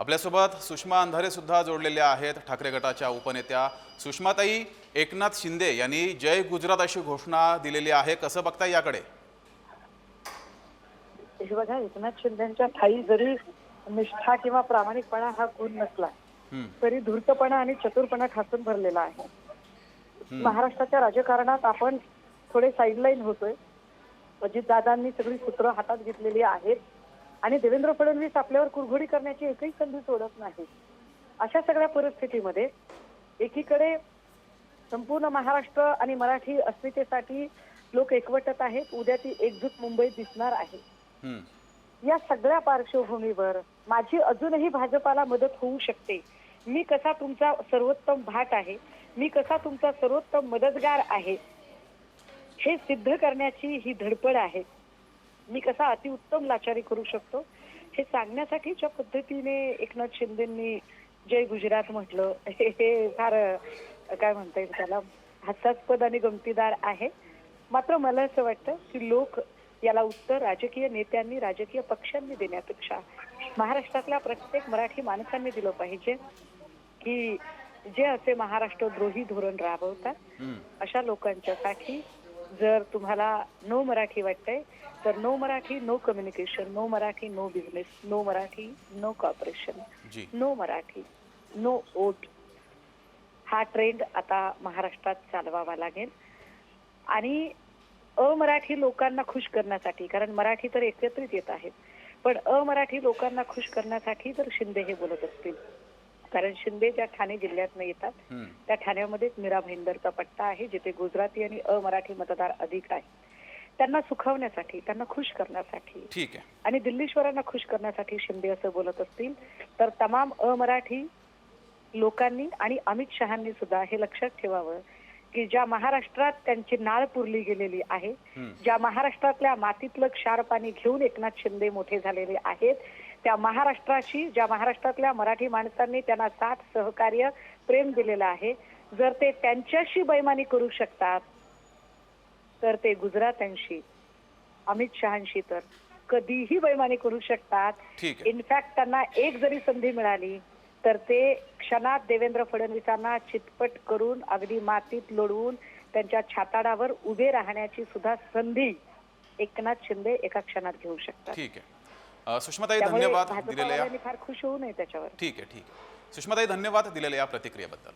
आपल्यासोबत सुषमा अंधारे सुद्धा जोडलेल्या आहेत ठाकरे गटाच्या उपनेत्या. सुषमाताई एकनाथ शिंदे यांनी जय गुजरात अशी घोषणा दिलेली आहे. कसं बघता याकडे? बघा एकनाथ शिंदेच्या ठाई जरी निष्ठा किंवा प्रामाणिकपणा हा गुण नसला तरी धूर्तपणा आणि चतुरपणा ठासून भरलेला आहे. महाराष्ट्राच्या राजकारणात आपण थोडे साईडलाईन होतोय. अजितदादांनी सगळी सूत्र हातात घेतलेली आहेत. आणि देवेंद्र फडणवीस आपल्यावर कुरघोडी करण्याची एकही संधी सोडत नाही. अशा सगळ्या परिस्थितीमध्ये एकीकडे संपूर्ण महाराष्ट्र आणि मराठी अस्मितेसाठी लोक एकवटत आहेत उद्या ती एकजूट मुंबईत दिसणार आहे. या सगळ्या पार्श्वभूमीवर माझी अजूनही भाजपाला मदत होऊ शकते. मी कसा तुमचा सर्वोत्तम भाट आहे मी कसा तुमचा सर्वोत्तम मदतगार आहे हे सिद्ध करण्याची ही धडपड आहे. मी कसा अतिउत्तम लाचारी करू शकतो हे सांगण्यासाठी ज्या पद्धतीने एकनाथ शिंदेंनी जय गुजरात म्हटलं हे हे फार काय म्हणता येईल त्याला हास्यास्पद आणि गमतीदार आहे मात्र मला असं वाटतं की लोक याला उत्तर राजकीय नेत्यांनी राजकीय पक्षांनी देण्यापेक्षा महाराष्ट्रातल्या प्रत्येक मराठी माणसांनी दिलं पाहिजे की जे असे महाराष्ट्र द्रोही धोरण राबवतात. अशा लोकांच्यासाठी जर तुम्हाला नो मराठी वाटतंय तर no Marathi no communication no Marathi no business no Marathi no cooperation no Marathi no vote हा ट्रेंड आता महाराष्ट्रात चालवावा लागेल. आणि अमराठी लोकांना खुश करण्यासाठी कारण मराठी तर एकत्रित येत आहेत पण अमराठी लोकांना खुश करण्यासाठी जर शिंदे हे बोलत असतील. कारण शिंदे ज्या ठाणे जिल्ह्यातनं येतात त्या ठाण्यामध्येच मीरा भाईंदरचा पट्टा आहे जिथे गुजराती आणि अमराठी मतदार अधिक आहे त्यांना सुखावण्यासाठी त्यांना खुश करण्यासाठी ठीक आहे. आणि दिल्लीश्वरांना खुश करण्यासाठी शिंदे असं बोलत असतील तर तमाम अमराठी लोकांनी आणि अमित शहांनी सुद्धा हे लक्षात ठेवावं की ज्या महाराष्ट्रात त्यांची नाळ पुरली गेलेली आहे. ज्या महाराष्ट्रातल्या मातीतलं क्षार पाणी घेऊन एकनाथ शिंदे मोठे झालेले आहेत त्या महाराष्ट्राशी ज्या महाराष्ट्रातल्या मराठी माणसांनी त्यांना साथ सहकार्य प्रेम दिलेलं आहे जर ते त्यांच्याशी बैमानी करू शकतात तर ते गुजरात्यांशी अमित शहांशी तर कधीही बैमानी करू शकतात इनफॅक्ट त्यांना एक जरी संधी मिळाली तर ते क्षणात देवेंद्र फडणवीसांना चितपट करून अगदी मातीत लोळवून त्यांच्या छाताडावर उभे राहण्याची सुद्धा संधी एकनाथ शिंदे एका क्षणात घेऊ शकतात. ठीक आहे. सुषमाताई धन्यवाद दिलेल्या फार खुश होऊ नये त्याच्यावर. ठीक आहे ठीक आहे. सुषमाताई धन्यवाद दिलेल्या या प्रतिक्रियेबद्दल.